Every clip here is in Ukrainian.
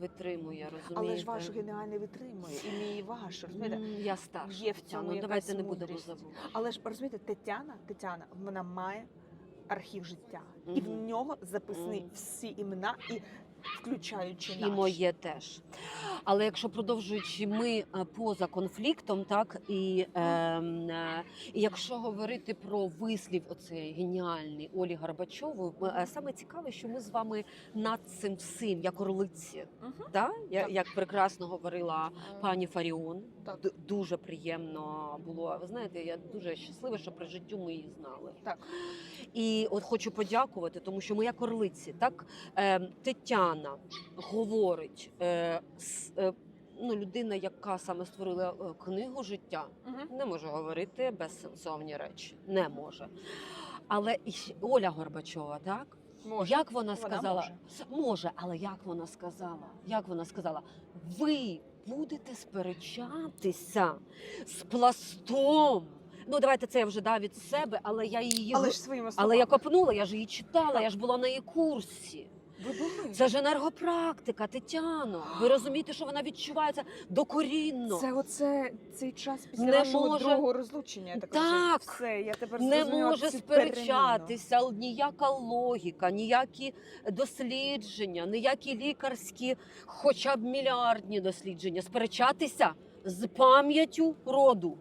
витримує, розумієте? Але ж ваш геніальний витримує, і мій ваш, розумієте? Я старша. Є в цьому ну, давайте не будемо забути. Але ж розумієте, Тетяна, Тетяна, вона має архів життя, і в нього записані Мгм. всі імена, і включаючи І моє теж. Але якщо продовжуючи ми е, поза конфліктом, так і, е, е, і якщо говорити про вислів, оцей геніальний Олі Горбачової, е, саме цікаве, що ми з вами над цим всім, як орлиці, Мгм. да? Я- Так. як прекрасно говорила пані Фаріон. Так. Дуже приємно було. Ви знаєте, я дуже щаслива, що при життю ми її знали. Так. І от хочу подякувати, тому що моя корлиці, так е, Тетяна говорить, е, с- е, ну, людина, яка саме створила е, книгу життя, Мгм. не може говорити безсенсовні речі. Не може. Але і Оля Горбачова, так? Може. Як вона Вона сказала? може. може, але як вона сказала? Як вона сказала? Ви будете сперечатися з пластом. Ну, давайте це я вже дав від себе, але я її Але ж своїми але я копнула, я ж її читала, я ж була на її курсі. Це ж енергопрактика, Тетяно. Ви розумієте, що вона відчувається докорінно. Це оце цей час після Не вашого може- другого розлучення. Я так, Так. все. Я тепер не може сперечатися ніяка логіка, ніякі дослідження, ніякі лікарські, хоча б мільярдні дослідження. Сперечатися з пам'яттю роду.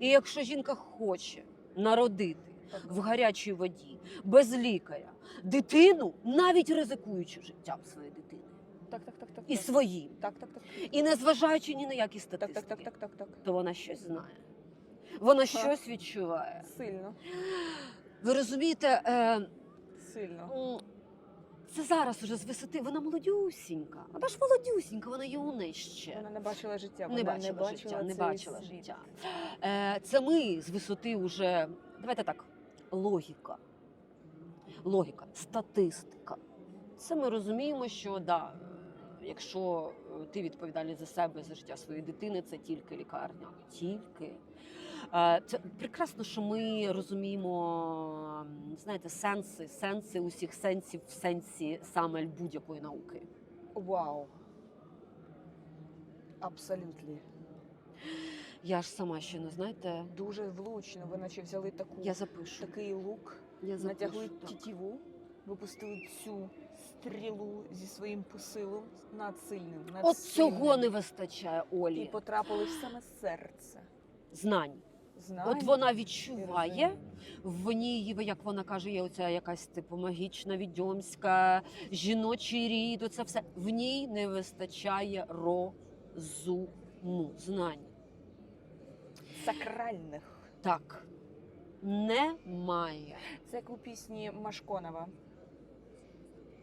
І якщо жінка хоче народити. В гарячій воді без лікаря дитину, навіть ризикуючи життям своєї дитини Так, так, так, так. і своїм, Так, так, так. і не зважаючи ні на які Так, статистики, так, так, так, так, так. то вона щось знає. Вона щось відчуває. Сильно. Ви розумієте, е, Сильно. це зараз уже з висоти. Вона молодюсінька. Вона ж молодюсінька, вона юна ще. Вона не бачила життя. Не Вона бачила життя, не бачила світ. життя. Е, Це ми з висоти вже, давайте так, логіка. Логіка, статистика. Це ми розуміємо, що да, е, якщо е, ти відповідальний за себе, за життя своєї дитини, це тільки лікарня. Тільки. Е, Це прекрасно, що ми розуміємо, знаєте, сенси, сенси усіх сенсів в сенсі саме будь-якої науки. Вау. Абсолютно. Я ж сама ще не знаєте, Дуже влучно. Ви наче взяли таку, я запишу. такий лук, Я запишу, натягли так. тітіву, випустили цю стрілу зі своїм посилом надсильним. От надсильним. цього не вистачає Олі. І потрапили в саме серце. Знань. Знання От вона відчуває в ній, як вона каже, є оця якась типу магічна, відьомська, жіночий рід. Оце все в ній не вистачає розуму, знань. Сакральних. Так. Немає. Це як у пісні Машконова.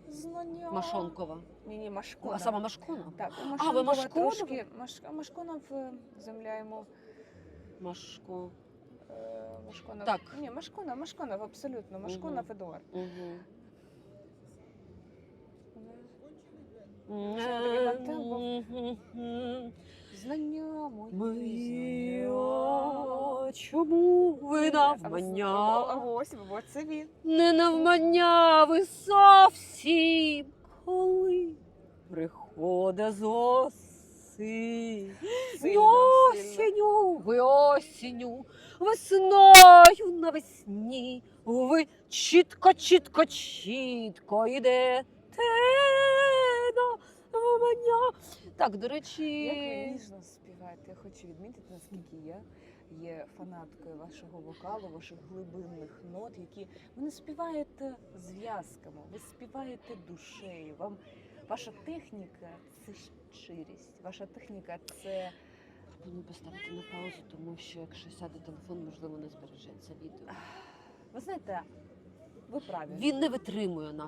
Знання. Машонкова. Ні, ні, Машконова. а сама Машкона? Так, у ви Машконова трошки. Маш... Машконов е, земля йому. Машко. Е, Машконов. Так. Ні, Машконов, Машконов, абсолютно. Машконов Едуард. Угу. Знання мої. Чому ви навмання? Ось, ось це він. Не навмання ви зовсім, коли приходить з осінь. Сильно, сильно. Осінню, ви осінню, весною навесні, ви чітко, чітко, чітко йдете на навмання. Так, до речі, Як ви ніжно співаєте, я хочу відмітити, наскільки я є фанаткою вашого вокалу, ваших глибинних нот, які ви не співаєте зв'язками, ви співаєте душею. Вам ваша техніка це щирість. Ваша техніка це пропоную поставити на паузу, тому що якщо сяде телефон, можливо, не збережеться відео. ви знаєте, ви праві. Він не витримує наш.